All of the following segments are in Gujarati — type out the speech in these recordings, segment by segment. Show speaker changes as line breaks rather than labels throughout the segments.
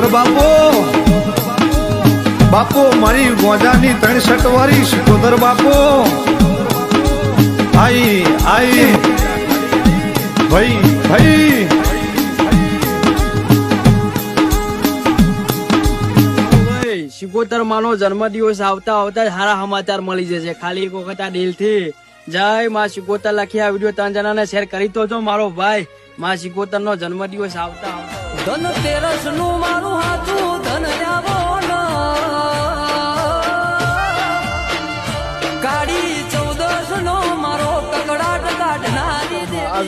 બાપો. બાપો મારી ગોજાની ત્રણસઠ વાળી શિકોદર બાપો. આઈ આઈ. ભાઈ ભાઈ.
શિકોતર માનો જન્મદિવસ આવતા આવતા સારા સમાચાર મળી જશે. ખાલી એક વખત આ દિલથી. જય માં શિકોતર લખી આ વીડિયો ત્રણ જણાને શેર કરી તો છો મારો ભાઈ. માં શિકોતર નો જન્મદિવસ આવતા આવતા.
ધન
તેરસનું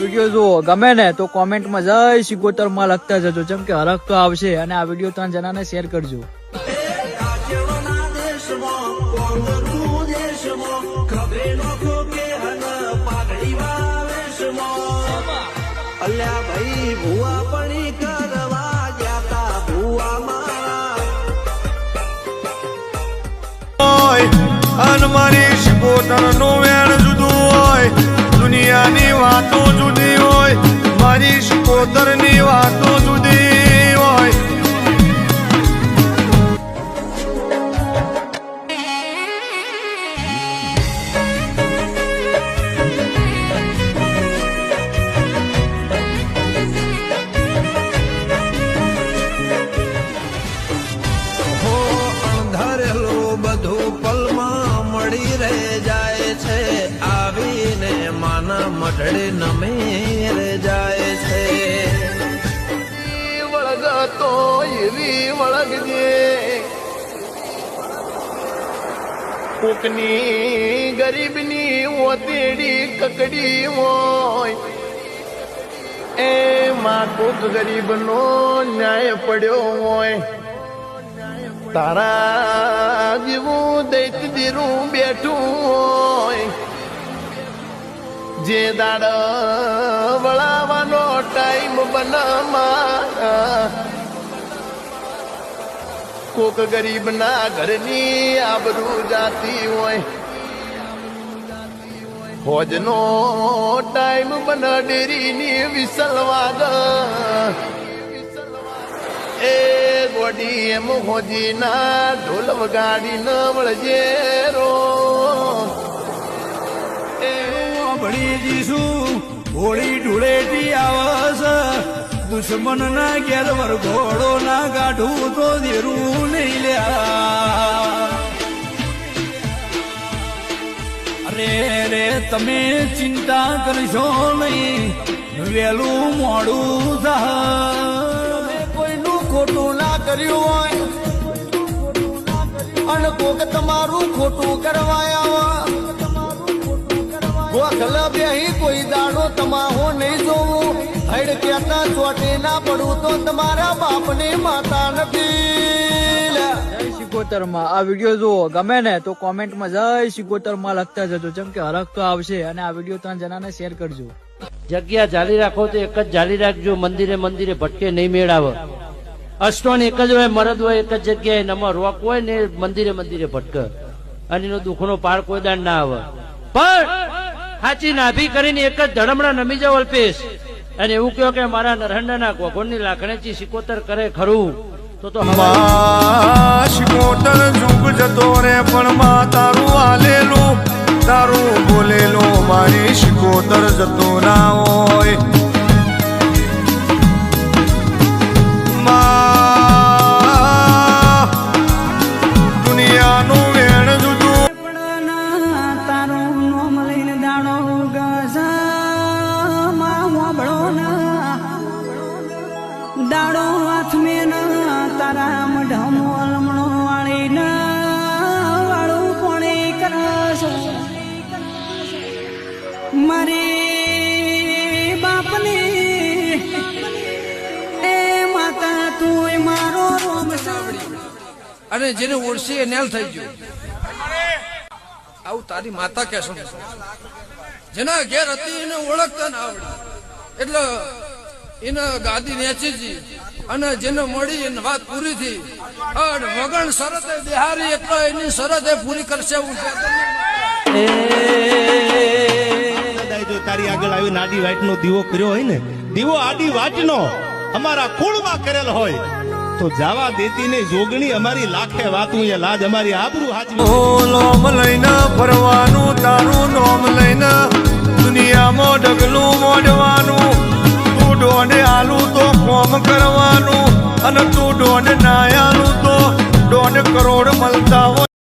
વીડિયો જુઓ. ગમે ને તો કોમેન્ટમાં જય શિકોતરમાં લખતા જજો. જેમ કે હરખ તો આવશે અને આ વીડિયો ત્રણ જણાને શેર કરજો.
અલ્યા
શિકોતરનું વેણ જુદું હોય દુનિયાની વાતો જુદી મારી શિકોતરની વાતો?
મઢડે નમેર જાય છે. વળગતો એવી વળગજે. કોકની ગરીબની ઓતેડી કકડી હોય. એ માં કોક ગરીબનો ન્યાય પડ્યો હોય. તારા જેવું દૈત દીરું બેઠું હોય. જે દાડ વળાવાનો ટાઈમ બનામાં કોક ગરીબના ઘરની આબરૂ જાતી હોય. હોજનો ટાઈમ બન ડેરીની વિસલ વાગ. એ ગોડી એમ હોજી ના ઢોલ વગાડી ન વળજે રો એ
ભણી દીશું હોળી ધૂળેટી આવસ. દુશ્મન ના ઘેર વરઘોડો ના કાઢું તો દેરું નહીં લ્યા. અરે રે તમે ચિંતા કરશો નહીં વેલું મોડું થા. કોઈનું ખોટું ના કર્યું હોય, અને કોક તમારું ખોટું કરવાયા ગોખલ બેહી કોઈ દાડો તમાહો નહીં જોવું. હૈડ કેતા ચોટે ના પડવું તો તમારા બાપની માતા નથી. લ્યા.
જય શિકોતરમાં આ વીડિયો જુઓ. ગમે ને તો કોમેન્ટમાં જય શિકોતર લખતા જજો. જેમ કે હરખ તો આવશે અને આ વીડિયો ત્રણ જણાને શેર કરજો.
જગ્યા જાળી રાખો તો એક જ જાળી રાખજો. મંદિરે મંદિરે ભટકે નહીં મેળાવે. અષ્ટોન એક જ હોય મરદ હોય એક જ જગ્યાએ નમો રોક હોય ને મંદિરે મંદિરે ભટકે. અને એનો દુઃખનો પાર કોઈ દાન ના આવે. પણ સાચી નાભી કરીને એક જ ધડમણા નમી જાવ અલ્પેશ. અને એવું કહો કે મારા નરહંડાના ગોગોળની લાકડેથી સિકોતર કરે ખરું. તો તો
સિકોતર જુગ જતો રે, પણ માં તારું આલેલું તારું બોલેલું, મારી સિકોતર જતો ના હોય.
અને જેને ઓળશે એ નેલ થઈ ગયું. આવું તારી માતા કહેશો જેના ઘેર હતી એને ઓળખતા ના આવડી. એટલે એને ગાદી નેચી જી અને જેને મળી એને વાત પૂરી થઈ. અને વગણ શરતે બિહારી એટલે એની શરતે પૂરી કરશે
હું જો તારી આગળ આવી આડી વાટનો દીવો કર્યો હોય ને, દીવો આડી વાટનો અમારા કુળમાં કરેલ હોય. તો જવા દેતી ને જોગણી અમારી લાખે વાતું, એ લાજ અમારી આબરૂ હાચવી.
લોમ લઈને ફરવાનું તારું નોમ લઈને દુનિયામાં ડગલું મોડવાનું. તું દોડે આલું તો ફોમ કરવાનું, અને તું ડોને નાયાલું તો ડોને કરોડ મળતા હોય